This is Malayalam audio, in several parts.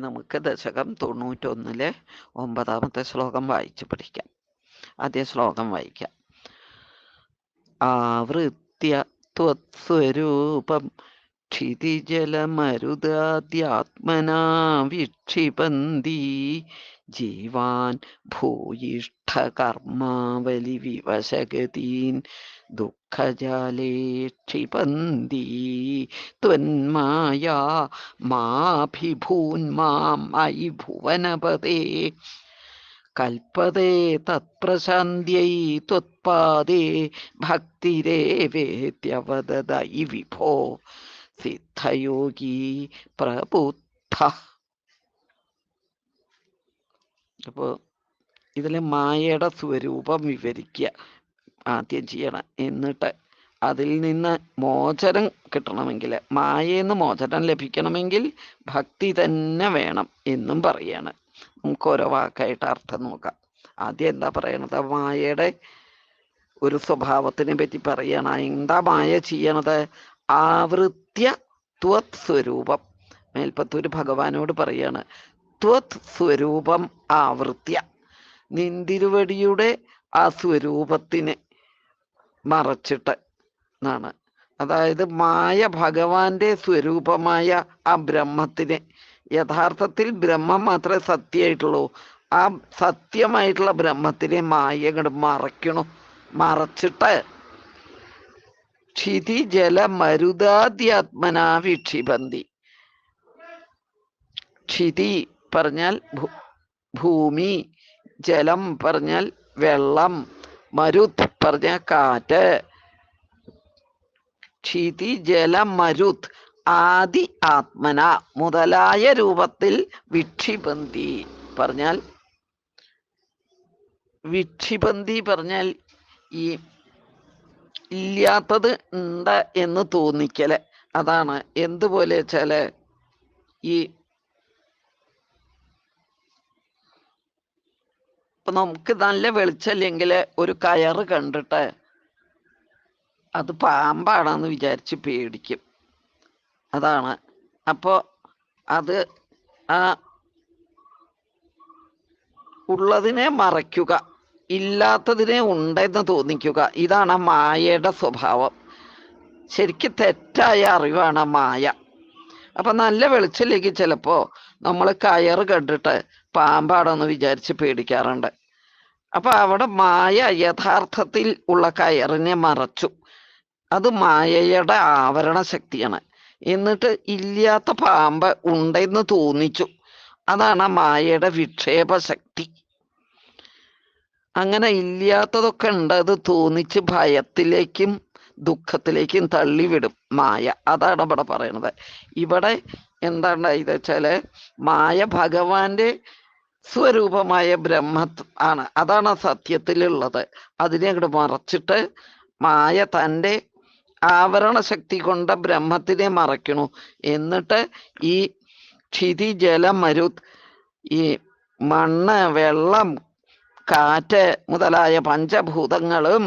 നമുക്ക് ദശകം തൊണ്ണൂറ്റൊന്നിലെ ഒമ്പതാമത്തെ ശ്ലോകം വായിച്ചു പഠിക്കാം. ആദ്യ ശ്ലോകം വായിക്കാം. ആവൃത്യ ത്വത്സ്വരൂപം ക്ഷിതിജലമരുദാദ്യാത്മനാ വിക്ഷിപന്തി ജീവാൻ ഭൂയിഷ്ഠകർമാവലി വിവശഗതീൻ ദുഃഖജാലേ ക്ഷിപന്തി. ത്വന്മായാ മാഭിഭൂന്മാം അയി ഭുവനപതേ. കൽപ്പതേ തത്പ്രശാന്ത്यै ത്വത്പാദേ ഭക്തിരേവേത്യവദയി വിഭോ. സിദ്ധയോഗീ പ്രബുദ്ധ. അപ്പോ ഇതിലെ മായയുടെ സ്വരൂപം വിവരിക്കുക ആദ്യം ചെയ്യണം. എന്നിട്ട് അതിൽ നിന്ന് മോചനം കിട്ടണമെങ്കിൽ മായയെന്ന് മോചനം ലഭിക്കണമെങ്കിൽ ഭക്തി തന്നെ വേണം എന്നും പറയാണ്. നമുക്ക് ഓരോ വാക്കായിട്ട് അർത്ഥം നോക്കാം. ആദ്യം എന്താ പറയണത്? മായയുടെ ഒരു സ്വഭാവത്തിനെ പറ്റി പറയണ. എന്താ മായ ചെയ്യണത്? ആവൃത്യ ത്വത് സ്വരൂപം മേൽപ്പത്തൂര് ഭഗവാനോട് പറയാണ് ത്വത് സ്വരൂപം ആവൃത്യ. നിന്തിരുവടിയുടെ ആ സ്വരൂപത്തിനെ മറച്ചിട്ട് എന്നാണ് അതായത് മായ ഭഗവാന്റെ സ്വരൂപമായ ആ ബ്രഹ്മത്തിനെ. യഥാർത്ഥത്തിൽ ബ്രഹ്മം മാത്രമേ സത്യമായിട്ടുള്ളൂ. ആ സത്യമായിട്ടുള്ള ബ്രഹ്മത്തിനെ മായ ഇങ്ങോട്ട് മറയ്ക്കണു. മറച്ചിട്ട് ക്ഷിതി ജല മരുതാദ്യാത്മനാ വിക്ഷിപന്തി ക്ഷിതി പറഞ്ഞാൽ ഭൂമി ജലം പറഞ്ഞാൽ വെള്ളം മരുത് പറഞ്ഞ കാറ്റ്. ക്ഷിതി ജല മരുത് ആദി ആത്മന മുതലായ രൂപത്തിൽ വിക്ഷിപന്തി പറഞ്ഞാൽ വിക്ഷിപന്തി പറഞ്ഞാൽ ഈ ഇല്ലാത്തത് ഉണ്ട് എന്ന് തോന്നിക്കൽ. അതാണ് എന്തുപോലെ വെച്ചാൽ ഈ ഇപ്പൊ നമുക്ക് നല്ല വെളിച്ചല്ലെങ്കിൽ ഒരു കയറ് കണ്ടിട്ട് അത് പാമ്പാണെന്ന് വിചാരിച്ച് പേടിക്കും. അതാണ്. അപ്പോ അത് ആ ഉള്ളതിനെ മറയ്ക്കുക ഇല്ലാത്തതിനെ ഉണ്ടെന്ന് തോന്നിക്കുക ഇതാണ് മായയുടെ സ്വഭാവം. ശരിക്ക് തെറ്റായ അറിവാണ് മായ. അപ്പൊ നല്ല വെളിച്ചിലേക്ക് ചിലപ്പോ നമ്മൾ കയറ് കണ്ടിട്ട് പാമ്പാടെന്ന് വിചാരിച്ച് പേടിക്കാറുണ്ട്. അപ്പൊ അവിടെ മായ യഥാർത്ഥത്തിൽ ഉള്ള കയറിനെ മറച്ചു. അത് മായയുടെ ആവരണ ശക്തിയാണ്. എന്നിട്ട് ഇല്ലാത്ത പാമ്പ് ഉണ്ടെന്ന് തോന്നിച്ചു. അതാണ് മായയുടെ വിക്ഷേപ ശക്തി. അങ്ങനെ ഇല്ലാത്തതൊക്കെ ഉണ്ട് അത് തോന്നിച്ച് ഭയത്തിലേക്കും ദുഃഖത്തിലേക്കും തള്ളിവിടും മായ. അതാണ് ഇവിടെ പറയണത്. ഇവിടെ എന്താണ് ഇത് വെച്ചാൽ മായ ഭഗവാന്റെ സ്വരൂപമായ ബ്രഹ്മ ആണ്. അതാണ് സത്യത്തിലുള്ളത്. അതിനെ അങ്ങോട്ട് മറച്ചിട്ട് മായ തന്റെ ആവരണ ശക്തി കൊണ്ട് ബ്രഹ്മത്തിനെ മറയ്ക്കണു. എന്നിട്ട് ഈ ക്ഷിതി ജലം മരുത് ഈ മണ്ണ് വെള്ളം കാറ്റ് മുതലായ പഞ്ചഭൂതങ്ങളും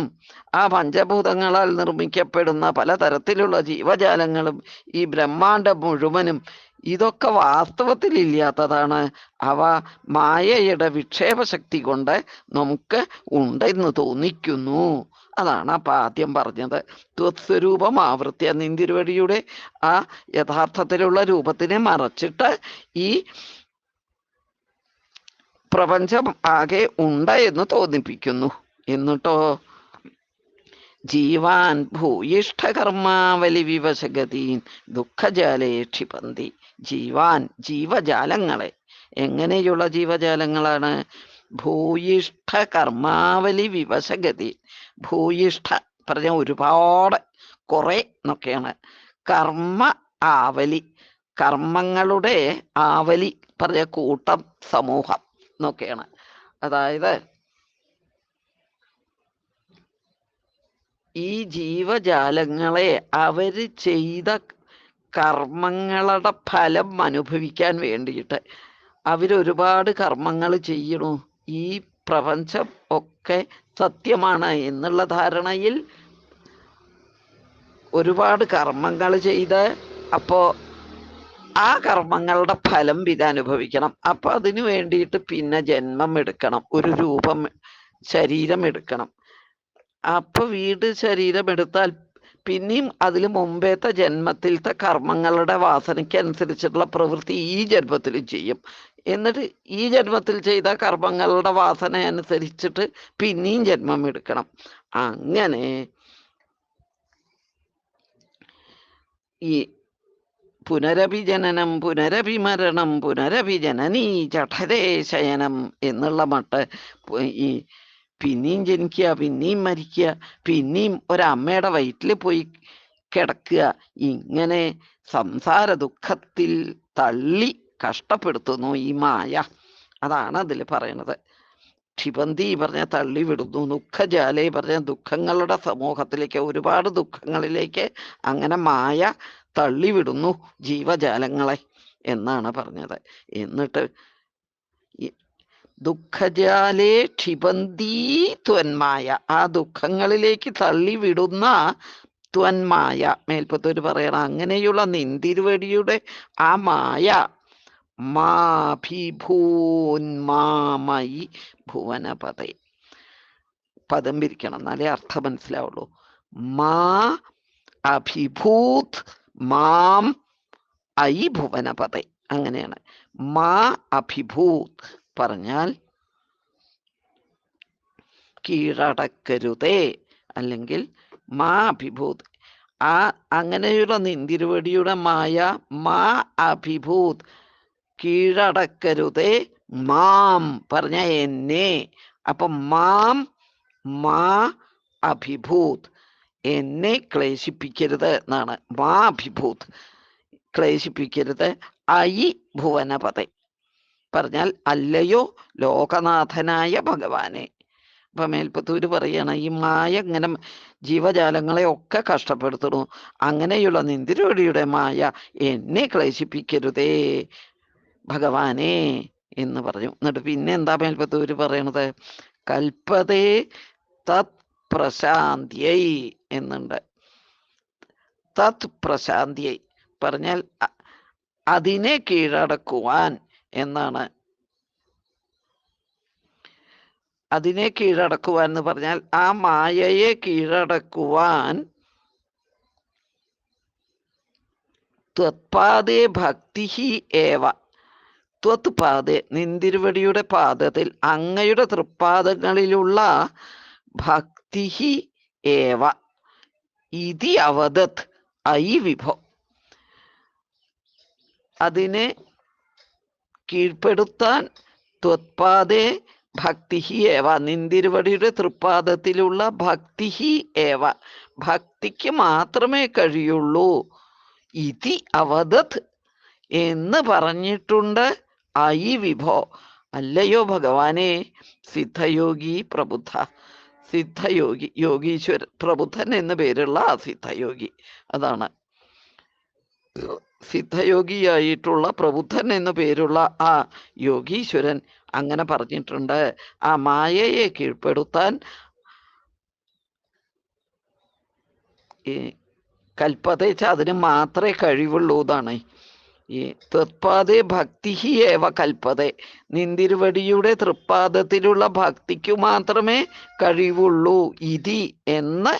ആ പഞ്ചഭൂതങ്ങളാൽ നിർമ്മിക്കപ്പെടുന്ന പലതരത്തിലുള്ള ജീവജാലങ്ങളും ഈ ബ്രഹ്മാണ്ടം മുഴുവനും ഇതൊക്കെ വാസ്തവത്തിൽ ഇല്ലാത്തതാണ് അവ മായയുടെ വിക്ഷേപ ശക്തി കൊണ്ട് നമുക്ക് ഉണ്ടെന്ന് തോന്നിക്കുന്നു. അതാണ് അപ്പൊ ആദ്യം പറഞ്ഞത്. ത്വസ്വരൂപം ആവൃത്തിയ നിന്തിരുവഴിയുടെ ആ യഥാർത്ഥത്തിലുള്ള രൂപത്തിനെ മറച്ചിട്ട് ഈ പ്രപഞ്ചം ആകെ ഉണ്ട് എന്ന് തോന്നിപ്പിക്കുന്നു. എന്നിട്ടോ? ജീവാൻ ഭൂയിഷ്ഠകർമാവലി വിവശഗതീൻ ദുഃഖജാലേ ക്ഷിപന്തി ജീവാൻ ജീവജാലങ്ങളെ. എങ്ങനെയുള്ള ജീവജാലങ്ങളാണ്? ഭൂയിഷ്ഠ കർമാവലി വിവശഗതി. ഭൂയിഷ്ഠ പറഞ്ഞ ഒരുപാട് കുറെ എന്നൊക്കെയാണ്. കർമ്മ ആവലി. കർമ്മങ്ങളുടെ ആവലി പറഞ്ഞ കൂട്ടം സമൂഹം എന്നൊക്കെയാണ്. അതായത് ഈ ജീവജാലങ്ങളെ അവർ ചെയ്ത കർമ്മങ്ങളുടെ ഫലം അനുഭവിക്കാൻ വേണ്ടിയിട്ട്. അവരൊരുപാട് കർമ്മങ്ങൾ ചെയ്യണു. ഈ പ്രപഞ്ചം ഒക്കെ സത്യമാണ് എന്നുള്ള ധാരണയിൽ ഒരുപാട് കർമ്മങ്ങൾ ചെയ്ത് അപ്പോൾ ആ കർമ്മങ്ങളുടെ ഫലം പിന്നെ അനുഭവിക്കണം അപ്പൊ അതിനു വേണ്ടിയിട്ട് പിന്നെ ജന്മം എടുക്കണം. ഒരു രൂപം ശരീരം എടുക്കണം. അപ്പൊ വീട് ശരീരം എടുത്താൽ പിന്നെയും അതിൽ മുമ്പേത്തെ ജന്മത്തിലത്തെ കർമ്മങ്ങളുടെ വാസനയ്ക്ക് അനുസരിച്ചിട്ടുള്ള പ്രവൃത്തി ഈ ജന്മത്തിലും ചെയ്യും. എന്നിട്ട് ഈ ജന്മത്തിൽ ചെയ്ത കർമ്മങ്ങളുടെ വാസന അനുസരിച്ചിട്ട് പിന്നെയും ജന്മം എടുക്കണം. അങ്ങനെ ഈ പുനരഭിജനനം പുനരഭിമരണം പുനരഭിജനനീ ജഠരേ ശയനം എന്നുള്ള മട്ട് ഈ പിന്നെയും ജനിക്കുക പിന്നെയും മരിക്കുക പിന്നെയും ഒരമ്മയുടെ വയറ്റിൽ പോയി കിടക്കുക ഇങ്ങനെ സംസാര ദുഃഖത്തിൽ തള്ളി കഷ്ടപ്പെടുത്തുന്നു ഈ മായ. അതാണ് അതിൽ പറയണത്. ക്ഷിപന്തി പറഞ്ഞ തള്ളി വിടുന്നു ദുഃഖജാല പറഞ്ഞ ദുഃഖങ്ങളുടെ സമൂഹത്തിലേക്ക് ഒരുപാട് ദുഃഖങ്ങളിലേക്ക് അങ്ങനെ മായ തള്ളിവിടുന്നു ജീവജാലങ്ങളെ എന്നാണ് പറഞ്ഞത്. എന്നിട്ട് ദുഃഖജാലേ ക്ഷിപന്തി ത്വന്മായ. ആ ദുഃഖങ്ങളിലേക്ക് തള്ളിവിടുന്ന ത്വന്മായ. മേൽപ്പത്തൂര് പറയണം അങ്ങനെയുള്ള നിന്തിരുവടിയുടെ ആ മായ മാഭിഭൂന്മാമയി ഭുവനപതേ. പദം പിരിക്കണം എന്നാലേ അർത്ഥം മനസ്സിലാവുള്ളൂ. മാ അഭിഭൂത് മാം ഐ ഭുവനപതേ. അങ്ങനെയാണ്. മാ അഭിഭൂത് പറഞ്ഞാൽ കീഴടക്കരുതേ. അല്ലെങ്കിൽ മാ അഭിഭൂത്. ആ അങ്ങനെയുള്ള നിന്തിരുവടിയുടെ മായ മാ അഭിഭൂത്. കീഴടക്കരുതേ മാം പറഞ്ഞ എന്നെ. അപ്പൊ മാം മാ അഭിഭൂത്. എന്നെ ക്ലേശിപ്പിക്കരുത് എന്നാണ്. മാ അഭിഭൂത്. ക്ലേശിപ്പിക്കരുത്. ഐ ഭുവനപതേ. പറഞ്ഞാൽ അല്ലയോ ലോകനാഥനായ ഭഗവാനെ. അപ്പൊ മേൽപ്പത്തൂര് പറയാണ് ഈ മായ ഇങ്ങനെ ജീവജാലങ്ങളെ ഒക്കെ കഷ്ടപ്പെടുത്തുന്നു. അങ്ങനെയുള്ള നിന്തിരോടിയുടെ മായ എന്നെ ക്ലേശിപ്പിക്കരുതേ ഭഗവാനെ എന്ന് പറഞ്ഞു. എന്നിട്ട് പിന്നെ എന്താ മേൽപ്പത്തൂര് പറയണത്? കൽപ്പതേ തത് പ്രശാന്തിയൈ എന്നുണ്ട്. തത് പ്രശാന്തിയൈ. പറഞ്ഞാൽ അതിനെ കീഴടക്കുവാൻ എന്നാണ്. അതിനെ കീഴടക്കുവാൻ എന്ന് പറഞ്ഞാൽ ആ മായയെ കീഴടക്കുവാൻ ത്വത്പാദേ ഭക്തി ഏവ. ത്വത് പാദേ നിന്തിരുവടിയുടെ പാദത്തിൽ അങ്ങയുടെ തൃപ്പാദങ്ങളിലുള്ള ഭക്തി ഏവ. ഇതി അവതത് ഐ വിഭോ അതിനെ കീഴ്പ്പെടുത്താൻ ത്വത്പാദേ ഭക്തിഹി ഏവ. നിന്തിരുവടിയുടെ തൃപ്പാദത്തിലുള്ള ഭക്തിഹി ഏവ. ഭക്തിക്ക് മാത്രമേ കഴിയുള്ളൂ. ഇതി അവധത് എന്ന് പറഞ്ഞിട്ടുണ്ട് ഐ വിഭോ. അല്ലയോ ഭഗവാനെ? സിദ്ധയോഗി പ്രബുദ്ധ. സിദ്ധയോഗി യോഗീശ്വരൻ പ്രബുദ്ധൻ എന്ന് പേരുള്ള ആ സിദ്ധയോഗി. അതാണ്. സിദ്ധയോഗിയായിട്ടുള്ള പ്രബുദ്ധൻ എന്ന് പേരുള്ള ആ യോഗീശ്വരൻ അങ്ങനെ പറഞ്ഞിട്ടുണ്ട്. ആ മായയെ കീഴ്പ്പെടുത്താൻ ഈ കൽപ്പതേച്ച അതിന് മാത്രമേ കഴിവുള്ളൂ എന്നാണ്. ഈ തൃപ്പാതെ ഭക്തി ഏവ കൽപ്പതേ നിന്തിരുവടിയുടെ തൃപ്പാദത്തിലുള്ള ഭക്തിക്കു മാത്രമേ കഴിവുള്ളൂ. ഇതി എന്ന്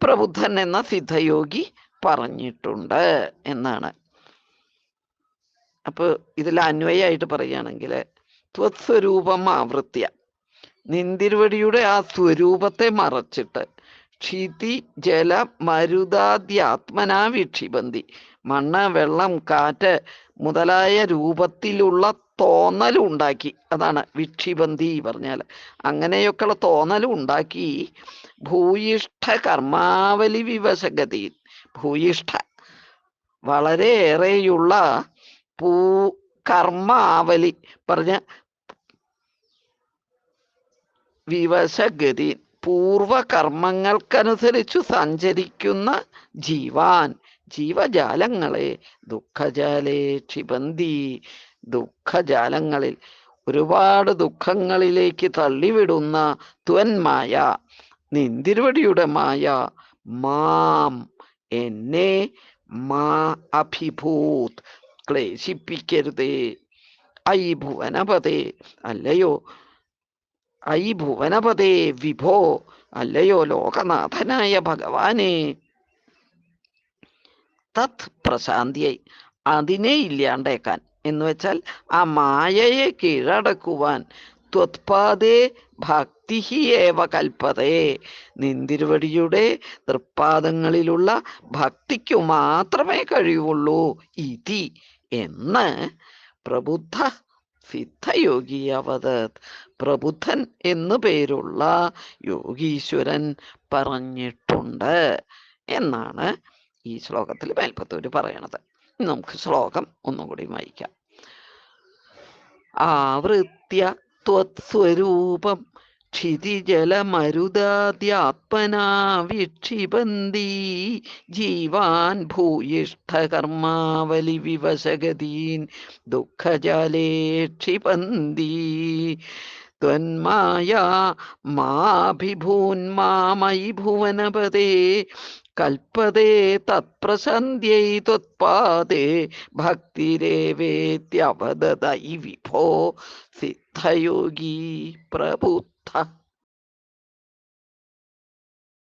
പ്രബുദ്ധൻ എന്ന സിദ്ധയോഗി പറഞ്ഞിട്ടുണ്ട് എന്നാണ്. അപ്പോൾ ഇതിൽ അന്വയമായിട്ട് പറയുകയാണെങ്കിൽ ത്വസ്വരൂപം ആവൃത്തിയ. നിന്തിരുവടിയുടെ ആ സ്വരൂപത്തെ മറച്ചിട്ട് ക്ഷിതി ജല മരുതാദ്യാത്മനാ വിക്ഷിബന്തി മണ്ണ് വെള്ളം കാറ്റ് മുതലായ രൂപത്തിലുള്ള തോന്നലും ഉണ്ടാക്കി. അതാണ് വിക്ഷിബന്തി പറഞ്ഞാൽ അങ്ങനെയൊക്കെയുള്ള തോന്നലും ഉണ്ടാക്കി ഭൂയിഷ്ഠ കർമാവലി വിവശഗതി ഭൂയിഷ്ഠ. വളരെയേറെയുള്ള പൂ കർമാവലി പറഞ്ഞ വിവശഗതി. പൂർവകർമ്മങ്ങൾക്കനുസരിച്ചു സഞ്ചരിക്കുന്ന ജീവാൻ. ജീവജാലങ്ങളെ ദുഃഖജാലേ ക്ഷിപന്തി ദുഃഖജാലങ്ങളിൽ ഒരുപാട് ദുഃഖങ്ങളിലേക്ക് തള്ളിവിടുന്ന ത്വന്മായ നിന്തിരുവടിയുടെ മായ മാം. എന്നെ മാ അഭിഭൂത് ക്ലേശിപ്പിക്കരുതേ. ഐ ഭുവനപതേ അല്ലയോ? ഐ ഭുവനപതേ വിഭോ. അല്ലയോ? ലോകനാഥനായ ഭഗവാനെ. തത് പ്രശാന്തിയായി അതിനെ ഇല്ലാണ്ടേക്കാൻ. എന്ന് വെച്ചാൽ ആ മായയെ കീഴടക്കുവാൻ. ത്വത്പാദേ ഭക്തി ഏവ കൽപ്പതേ. നിന്തിരുവടിയുടെ തൃപ്പാദങ്ങളിലുള്ള ഭക്തിക്കു മാത്രമേ കഴിയുള്ളൂ ഇതി എന്ന് പ്രബുദ്ധ സിദ്ധയോഗി അവതത്. പ്രബുദ്ധൻ എന്നു പേരുള്ള യോഗീശ്വരൻ പറഞ്ഞിട്ടുണ്ട്. എന്നാണ് ഈ ശ്ലോകത്തിൽ മേൽപ്പത്തൂര് പറയണത്. നമുക്ക് ശ്ലോകം ഒന്നുകൂടി വായിക്കാം. ആവൃത്യ ത്വത്സ്വരൂപം ക്ഷിതിജലമരുദാദ്യാത്മനാ വിക്ഷിപന്തി ജീവാൻ ഭൂയിഷ്ഠകർമാവലി വിവശഗതീൻ ദുഃഖജാലേ ക്ഷിപന്തി ത്വന്മായാ മാഭിഭൂന്മാമയി ഭുവനപദേ കൽപ്പതേ തത്പ്രസന്ധ്യൈ ത്വത്പാദേ ഭക്തിരേവേത്യവദതൈ വിഭോ സിദ്ധയോഗീ പ്രബുദ്ധ